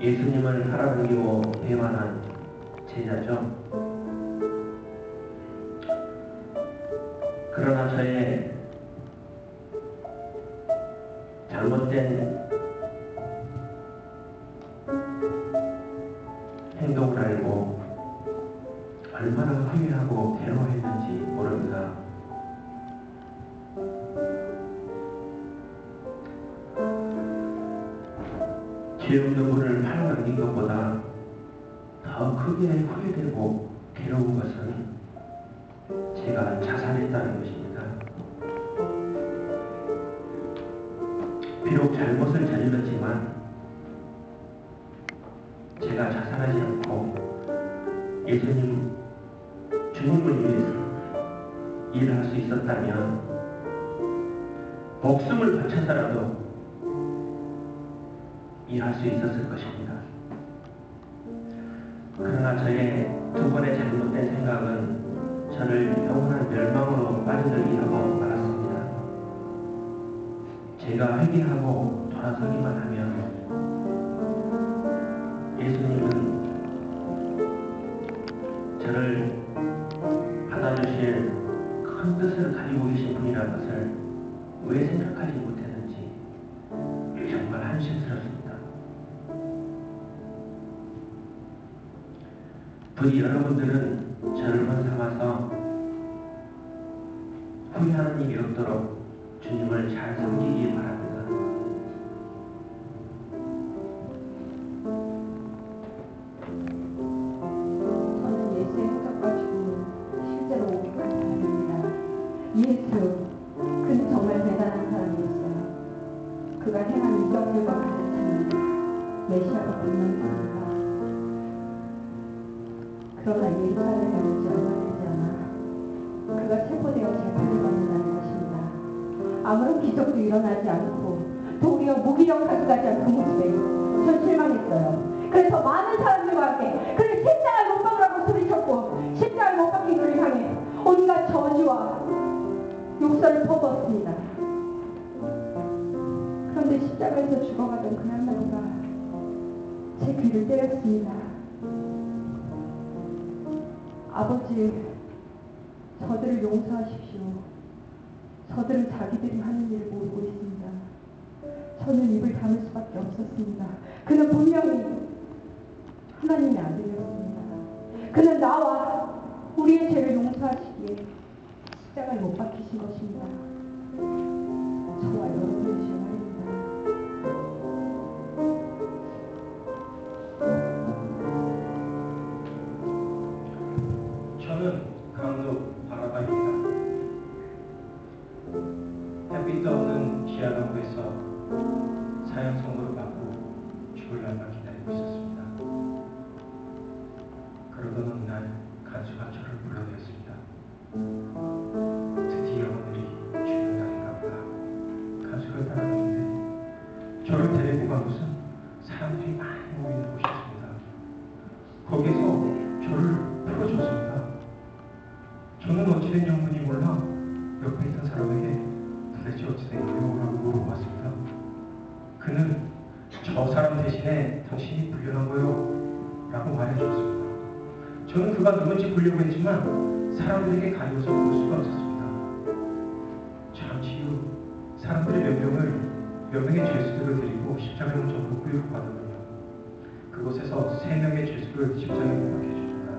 예수님을 살아남기고 대만한 제자죠. 그러나 저의 잘못된 행동을 알고 얼마나 후회하고 괴로워했는지 모릅니다. 죄 없는 분을 팔아넘긴 것보다 더 크게 후회되고 괴로운 것은 제가 자살했다는 것입니다. 비록 잘못을 저질렀지만 제가 자살하지 않고 예수님 주님을 위해서 일을 할 수 있었다면 목숨을 바쳐서라도 일할 수 있었을 것입니다. 그러나 저의 두 번의 잘못된 생각은 저를 영원한 멸망으로 빠져들게 하고 말았습니다. 제가 회개하고 돌아서기만 하면 예수님은 저를 받아주실 큰 뜻을 가지고 계신 분이라는 것을 왜 생각하지 못했는지 부디 여러분들은 저를 본삼아서 후회하는 일이 없도록 주님을 잘 섬기기 바랍니다. 저는 예수의 행적과 죽음을 실제로 사람입니다. 예수, 그는 정말 대단한 사람이었어요. 그가 행한 이적들과 가르침은 메시아가 분명했습니다. 그러나 예루살렘에 오지 얼마 되지 않아 그가 체포되어 재판을 받는다는 것입니다. 아무런 기적도 일어나지 않고 도리어 무기력 가져가지 않은 그 모습에 전 실망했어요. 그래서 많은 사람들과 함께 그를 십자가에 못 박으라고 소리쳤고 십자가에 못 박힌 그를 향해 온갖 저주와 욕설을 퍼부었습니다. 그런데 십자가에서 죽어가던 그 한마디가 제 귀를 때렸습니다. 아버지, 저들을 용서하십시오. 저들은 자기들이 하는 일을 모르고 있습니다. 저는 입을 다물 수밖에 없었습니다. 그는 분명히 하나님의 아들이었습니다. 그는 나와 우리의 죄를 용서하시기에 십자가에 못 박히신 것입니다. 저를 데리고 간 곳은 사람들이 많이 모이는 곳이었습니다. 거기서 저를 풀어줬습니다. 저는 어찌된 영문이 몰라 옆에 있던 사람에게 도대체 어찌된 거요라고 물어봤습니다. 그는 저 사람 대신에 당신이 불륜한 거요 라고 말해주었습니다. 저는 그가 누군지 보려고 했지만 사람들에게 가려서 볼 수가 없었습니다. 잠시 후 사람들이 몇 명을 몇 명의 죄수들을 데리고 못 접고 구유를 받았군요. 그곳에서 세 명의 죄수를 십자가에 못 박혀 줍니다.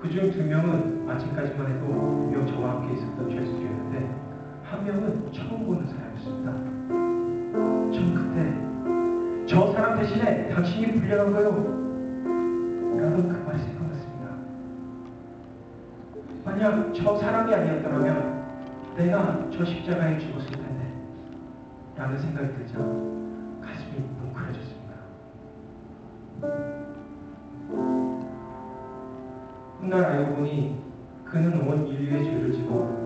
그중 두 명은 아침까지만 해도 분명 저와 함께 있었던 죄수들이었는데 한 명은 처음 보는 사람이었습니다. 전 그때 저 사람 대신에 당신이 불려간 거요 라는 그 말이 생각났습니다. 만약 저 사람이 아니었더라면 내가 저 십자가에 죽었을 라는 생각이 들자 가슴이 뭉클해졌습니다. 훗날 알고 보니 그는 온 인류의 죄를 지고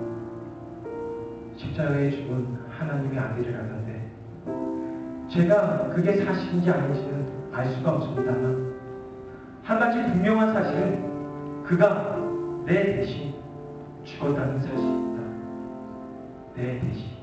십자가에 죽은 하나님의 아들이라는데 제가 그게 사실인지 아닌지는 알 수가 없습니다만 한 가지 분명한 사실은 그가 내 대신 죽었다는 사실입니다. 내 대신